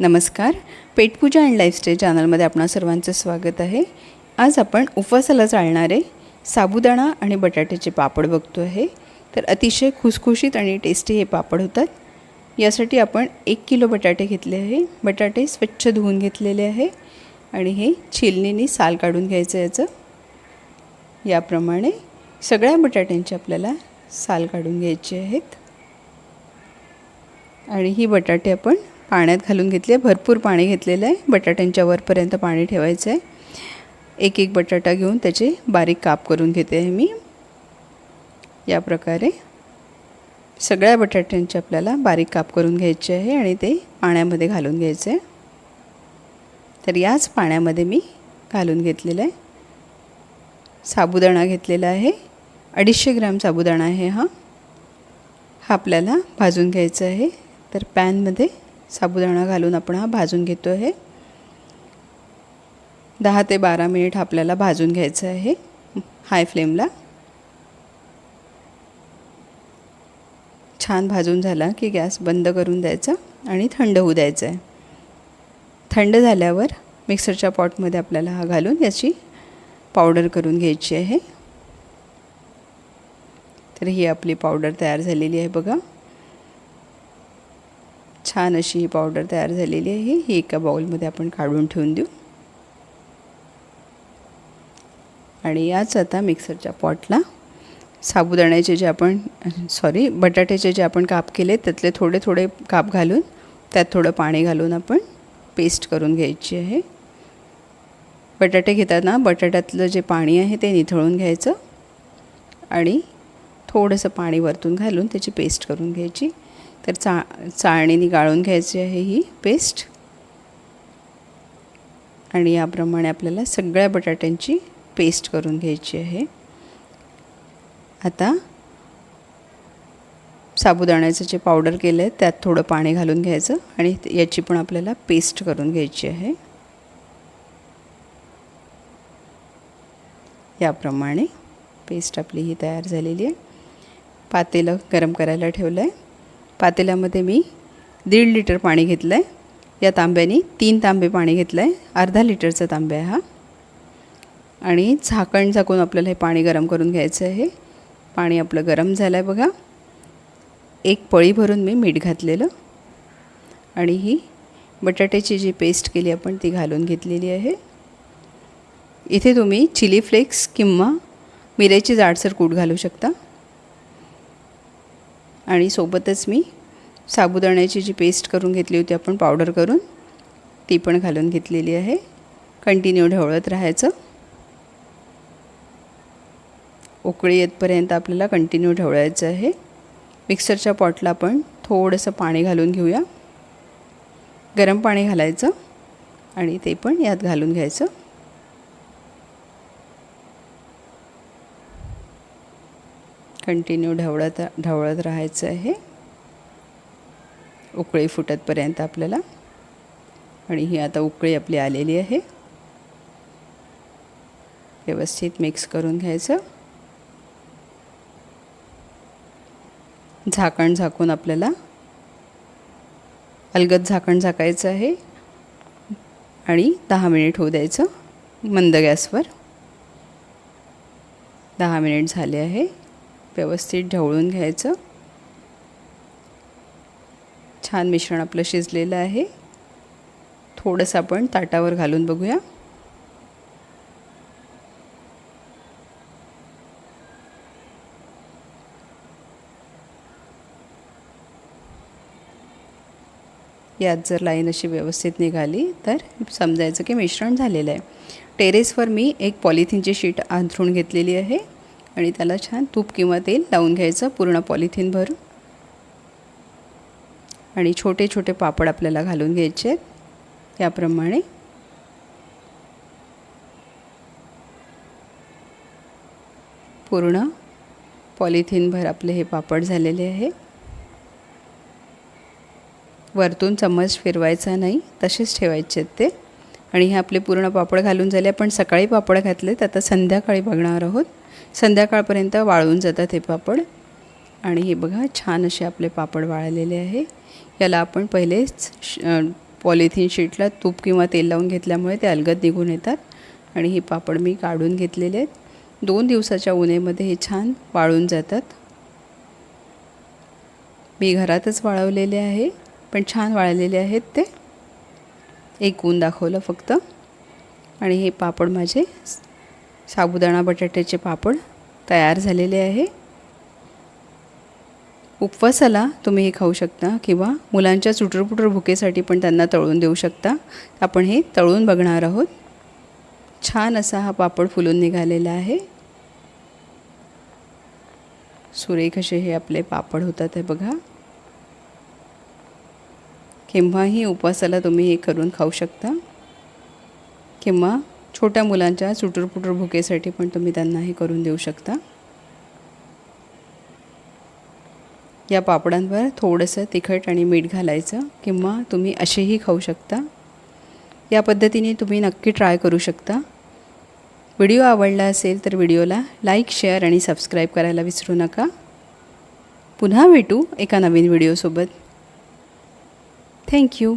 नमस्कार. पेटपूजा and lifestyle चॅनलमध्ये आपणा सर्वांचं स्वागत आहे. आज आपण उपवासाला चालणारे साबुदाणा आणि बटाट्याचे पापड बघतो आहे. तर अतिशय खुसखुशीत आणि टेस्टी हे पापड होतात. यासाठी आपण एक किलो बटाटे घेतले आहे. बटाटे स्वच्छ धुवून घेतलेले आहे. आणि हे छिलनीने साल काढून घ्यायचं याचं. याप्रमाणे सगळ्या बटाट्यांची आपल्याला साल काढून घ्यायची आहेत. आणि ही बटाटे आपण पाण्यात घालून घेतली आहे. भरपूर पाणी घेतलेलं आहे. बटाट्यांच्या वरपर्यंत पाणी ठेवायचं आहे. एक एक बटाटा घेऊन त्याचे बारीक काप करून घेते आहे मी. या प्रकारे सगळ्या बटाट्यांचे आपल्याला बारीक काप करून घ्यायचे आहे आणि ते पाण्यामध्ये घालून घ्यायचे आहे. तर याच पाण्यामध्ये मी घालून घेतलेलं आहे. साबुदाणा घेतलेला आहे. अडीचशे ग्रॅम साबुदाणा आहे हा. हा आपल्याला भाजून घ्यायचा आहे. तर पॅनमध्ये साबुदाणा घालून आपण हा भाजून घेतो आहे दहा ते बारा मिनिट आपल्याला भाजून घ्यायचं आहे हाय फ्लेमला. छान भाजून झाला की गॅस बंद करून द्यायचा आणि थंड होऊ द्यायचं आहे. थंड झाल्यावर मिक्सरच्या पॉटमध्ये आपल्याला हा घालून याची पावडर करून घ्यायची आहे. तर ही आपली पावडर तयार झालेली आहे बघा. छान अशी ही पावडर तयार झालेली आहे. ही एका बाउलमध्ये आपण काढून ठेवून देऊ. आणि याच आता मिक्सरच्या पॉटला साबुदाण्याचे जे आपण सॉरी बटाट्याचे जे आपण काप केले त्यातले थोडे थोडे काप घालून त्यात थोडं पाणी घालून आपण पेस्ट करून घ्यायची आहे. बटाटे घेताना बटाट्यातलं जे पाणी आहे ते निथळून घ्यायचं. आणि थोडंसं पाणी वरतून घालून त्याची पेस्ट करून घ्यायची. तर चा चाळणीने गाळून घ्यायची आहे ही पेस्ट आणि याप्रमाणे आपल्याला सगळ्या बटाट्यांची पेस्ट करून घ्यायची आहे. आता साबुदाण्याचं जे पावडर केलं आहे त्यात थोडं पाणी घालून घ्यायचं आणि याची पण आपल्याला पेस्ट करून घ्यायची आहे. याप्रमाणे पेस्ट आपली ही तयार झालेली आहे. पातेलं गरम करायला ठेवलं आहे पातेल्यामध्ये मी दीड लिटर पाणी घेतलं आहे या तांब्याने तीन तांबे पाणी घेतलं आहे अर्धा लिटरचा तांब्या आहे हा. आणि झाकण झाकून आपल्याला हे पाणी गरम करून घ्यायचं आहे. पाणी आपलं गरम झालं आहे बघा. एक पळी भरून मी मीठ घातलेलं. आणि ही बटाट्याची जी पेस्ट केली आपण ती घालून घेतलेली आहे. इथे तुम्ही चिली फ्लेक्स किंवा मिरेची जाडसर कूट घालू शकता. आणि सोबतच मी साबुदाण्याची जी पेस्ट करून घेतली होती आपण पावडर करून ती पण घालून घेतलेली आहे. कंटिन्यू ढवळत राहायचं. उकळी येतपर्यंत आपल्याला कंटिन्यू ढवळायचं आहे. मिक्सरच्या पॉटला आपण थोडंसं पाणी घालून घेऊया. गरम पाणी घालायचं आणि ते पण यात घालून घ्यायचं. कंटिन्यू ढवळत ढवळत राहायचं आहे. उकळी फुटतपर्यंत आपल्याला. आणि ही आता उकळी आपली आलेली आहे. व्यवस्थित मिक्स करून घ्यायचं. झाकण झाकून आपल्याला. अलगद झाकण झाकायचं आहे. आणि दहा मिनिट होऊ द्यायचं. मंद गॅसवर. दहा मिनिट झाले आहे. व्यवस्थित ढवळून घ्यायचं. छान मिश्रण आपलं शिजलेलं आहे. थोडंसं आपण ताटावर घालून बघूया. यात जर लाईन अशी व्यवस्थित निघाली तर समजायचं की मिश्रण झालेलं आहे. टेरेसवर मी एक पॉलिथिनची शीट अंथरून घेतलेली आहे. आणि त्याला छान तूप किंवा तेल लावून घ्यायचं पूर्ण पॉलिथिन भरून. आणि छोटे छोटे पापड आपल्याला घालून घ्यायचे आहेत. पूर्ण पॉलिथिनभर आपले हे पापड झालेले आहे. वरतून चम्मच फिरवायचा नाही तसेच ठेवायचे आहेत ते. आणि हे आपले पूर्ण पापड घालून झाले. आपण सकाळी पापड घातलेत आता संध्याकाळी बघणार आहोत. संध्याकाळपर्यंत वाळून जातात हे पापड. आणि हे बघा छान असे आपले पापड वाळलेले आहे. याला आपण पहिलेच श पॉलिथिन शीटला तूप किंवा तेल लावून घेतल्यामुळे ते अलगद निघून येतात. आणि हे पापड मी काढून घेतलेले आहेत. दोन दिवसाच्या उन्हेमध्ये हे छान वाळून जातात. मी घरातच वाळवलेले आहे पण छान वाळलेले आहेत ते. एक ऊन दाखवलं फक्त. आणि हे पापड माझे साबुदाणा बटाट्याचे पापड तयार झालेले आहे. उपवासाला तुम्ही हे खाऊ शकता किंवा मुलांच्या चुटरपुटर भुकेसाठी पण त्यांना तळून देऊ शकता. आपण हे तळून बघणार आहोत. छान असा हा पापड फुलून निघालेला आहे. सुरेख असे हे आपले पापड होतात हे बघा. केव्हाही उपवासाला तुम्ही हे करून खाऊ शकता. किंवा छोट्या मुलांच्या चुटरपुटर भुकेसाठी पण तुम्ही त्यांना हे करून देऊ शकता. या पापडांवर थोडंसं तिखट आणि मीठ घालायचं किंवा तुम्ही असेही खाऊ शकता. या पद्धतीने तुम्ही नक्की ट्राय करू शकता. व्हिडिओ आवडला असेल तर व्हिडिओला लाईक शेअर आणि सबस्क्राईब करायला विसरू नका. पुन्हा भेटू एका नवीन व्हिडिओसोबत. थँक्यू